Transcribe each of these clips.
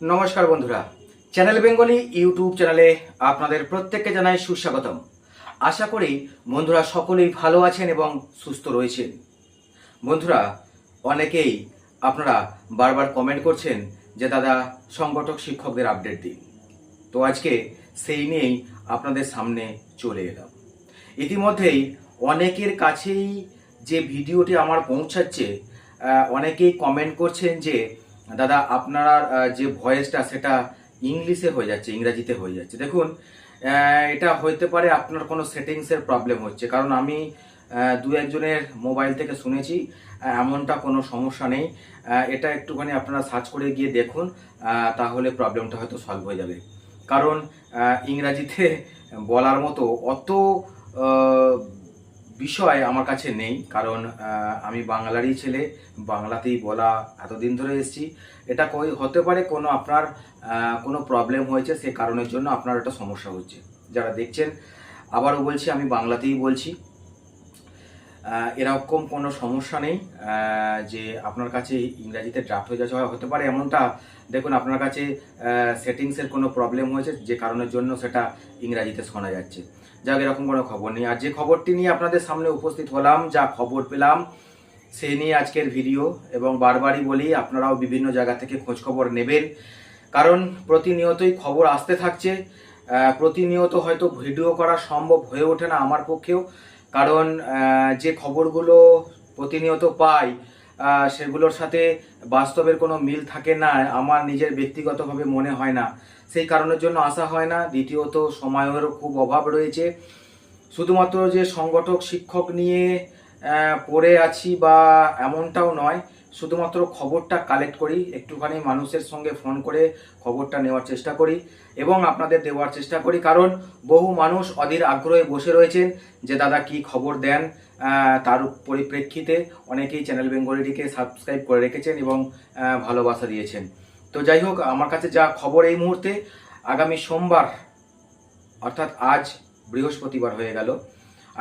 নমস্কার বন্ধুরা। Channel Bengali YouTube চ্যানেলে আপনাদের প্রত্যেককে জানাই সুস্বাগতম। আশা করি বন্ধুরা সকলেই ভালো আছেন এবং সুস্থ রয়েছেন। বন্ধুরা, অনেকেই আপনারা বারবার কমেন্ট করছেন যে, দাদা, সংগঠক শিক্ষকদের আপডেট দিন। তো আজকে সেই নিয়েই আপনাদের সামনে চলে এলাম। ইতিমধ্যেই অনেকের কাছেই যে ভিডিওটি আমার পৌঁছাচ্ছে অনেকেই কমেন্ট করছেন যে দাদা, আপনার যে ভয়েসটা, সেটা ইংলিশে হয়ে যাচ্ছে, ইংরাজিতে হয়ে যাচ্ছে। দেখুন এটা হইতে পারে আপনার কোনো সেটিংসের প্রবলেম হচ্ছে। কারণ আমি দু একজনের মোবাইল থেকে শুনেছি এমনটা কোনো সমস্যা নেই। এটা একটুখানি আপনারা সার্চ করে গিয়ে দেখুন তাহলে প্রবলেমটা হয়তো সলভ হয়ে যাবে। কারণ ইংরাজিতে বলার মতো অত বিষয় আমার কাছে নেই, কারণ আমি বাংলারই ছেলে, বাংলাতেই বলা এতদিন ধরে এসেছি। এটা কই, হতে পারে কোনো আপনার কোনো প্রবলেম হয়েছে, সে কারণের জন্য আপনার একটা সমস্যা হচ্ছে। যারা দেখছেন, আবারও বলছি, আমি বাংলাতেই বলছি। এরকম কোনো সমস্যা নেই যে আপনার কাছে ইংরাজিতে ড্রাফট হয়ে যাচ্ছে হতে পারে এমনটা। দেখুন, আপনার কাছে সেটিংসের কোনো প্রবলেম হয়েছে, যে কারণের জন্য সেটা ইংরাজিতে শোনা যাচ্ছে। যাক, এরকম কোনো খবর নেই। আর যে খবরটি নিয়ে আপনাদের সামনে উপস্থিত হলাম, যা খবর পেলাম সেই নিয়ে আজকের ভিডিও এবং বারবারই বলি, আপনারাও বিভিন্ন জায়গা থেকে খোঁজ খবর নেবেন। কারণ প্রতিনিয়তই খবর আসতে থাকছে প্রতিনিয়ত হয়তো ভিডিও করা সম্ভব হয়ে ওঠে না আমার পক্ষেও। কারণ যে খবরগুলো প্রতিনিয়ত পাই সেগুলোর সাথে বাস্তবের কোনো মিল থাকে না, আমার নিজের ব্যক্তিগতভাবে মনে হয় না। সেই কারণের জন্য আসা হয় না। দ্বিতীয়ত, সময়েরও খুব অভাব রয়েছে। শুধুমাত্র যে সংগঠক, শিক্ষক নিয়ে পড়ে আছি বা এমনটাও নয় শুধুমাত্র খবরটা কালেক্ট করি, একটুখানি মানুষের সঙ্গে ফোন করে খবরটা নেওয়ার চেষ্টা করি এবং আপনাদের দেওয়ার চেষ্টা করি। কারণ বহু মানুষ অধীর আগ্রহে বসে রয়েছেন যে, দাদা, কি খবর দেন? তার পরিপ্রেক্ষিতে অনেকেই চ্যানেল বেঙ্গলিটিকে সাবস্ক্রাইব করে রেখেছেন এবং ভালোবাসা দিয়েছেন। তো যাই হোক, আমার কাছে যা খবর এই মুহূর্তে, আগামী সোমবার, অর্থাৎ আজ বৃহস্পতিবার হয়ে গেল।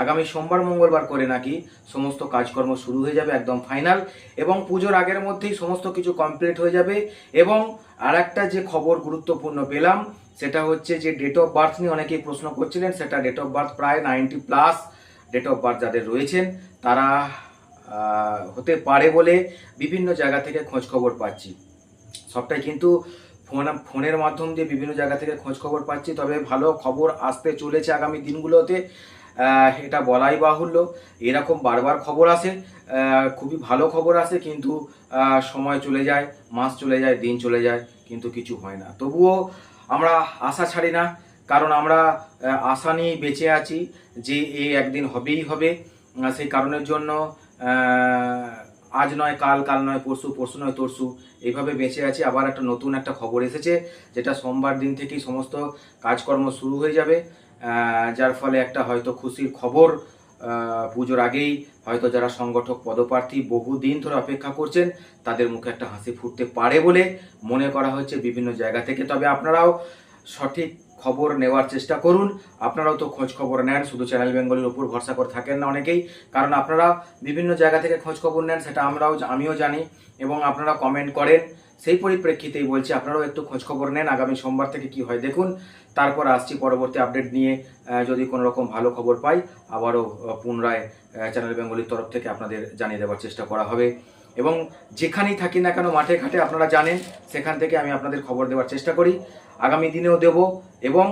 আগামী সোমবার, মঙ্গলবার করে নাকি সমস্ত কাজকর্ম শুরু হয়ে যাবে একদম ফাইনাল এবং পুজোর আগের মধ্যেই সমস্ত কিছু কমপ্লিট হয়ে যাবে এবং আর যে খবর গুরুত্বপূর্ণ পেলাম, সেটা হচ্ছে যে ডেট অফ বার্থ নিয়ে অনেকেই প্রশ্ন করছিলেন, সেটা ডেট অফ বার্থ প্রায় ninety plus date of birth যাদের রয়েছেন, তারা হতে পারে বলে বিভিন্ন জায়গা থেকে খোঁজ খবর পাচ্ছি। সবটাই কিন্তু ফোন, ফোনের মাধ্যম দিয়ে বিভিন্ন জায়গা থেকে খোঁজ খবর পাচ্ছি, তবে ভালো খবর আসতে চলেছে আগামী দিনগুলোতে। এটা বলাই বাহুল্য। এরকম বারবার খবর আসে খুবই ভালো খবর আসে, কিন্তু সময় চলে যায়, মাস চলে যায়, দিন চলে যায়, কিন্তু কিছু হয় না। তবুও আমরা আশা ছাড়ি না, কারণ আমরা আশা নিয়েই বেঁচে আছি যে এ একদিন হবেই হবে। সেই কারণের জন্য আজ নয়, কাল কাল নয়, পরশু পরশু নয়, তরশু এইভাবে বেঁচে আছি। আবার একটা নতুন একটা খবর এসেছে, যেটা সোমবার দিন থেকেই সমস্ত কাজকর্ম শুরু হয়ে যাবে। যার ফলে একটা হয়তো খুশির খবর পুজোর আগেই হয়তো যারা সংগঠক, পদপ্রার্থী বহুদিন ধরে অপেক্ষা করছেন, তাদের মুখে একটা হাসি ফুটতে পারে বলে মনে করা হচ্ছে বিভিন্ন জায়গা থেকে। তবে আপনারাও সঠিক খবর নেওয়ার চেষ্টা করুন। আপনারাও তো খোঁজ খবর নেন, শুধু চ্যানেল বেঙ্গলের উপর ভরসা করে থাকেন না অনেকেই। কারণ আপনারা বিভিন্ন জায়গা থেকে খোঁজ খবর নেন, সেটা আমরাও, আমিও জানি এবং আপনারা কমেন্ট করেন। সেই পরিপ্রেক্ষিতেই বলছি, আপনারাও একটু খোঁজ খবর নেন আগামী সোমবার থেকে কি হয়। দেখুন, তারপর আসছি পরবর্তী আপডেট নিয়ে। যদি কোনো রকম ভালো খবর পাই, আবারও পুনরায় চ্যানেল বেঙ্গলির তরফ থেকে আপনাদের জানিয়ে দেওয়ার চেষ্টা করা হবে। এবং যেখানেই থাকি না কেন, মাঠে ঘাটে আপনারা জানেন, সেখান থেকে আমি আপনাদের খবর দেওয়ার চেষ্টা করি। আগামী দিনেও দেব এবং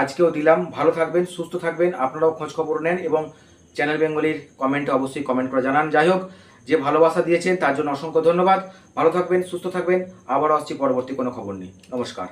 আজকেও দিলাম। ভালো থাকবেন, সুস্থ থাকবেন, আপনারাও খোঁজ খবর নেন এবং চ্যানেল বেঙ্গলির কমেন্টে অবশ্যই কমেন্ট করে জানান। যাই হোক যে ভালোবাসা দিয়েছেন তার জন্য অসংখ্য ধন্যবাদ। ভালো থাকবেন, সুস্থ থাকবেন। আবারও আসছি পরবর্তী কোনো খবর নেই নমস্কার।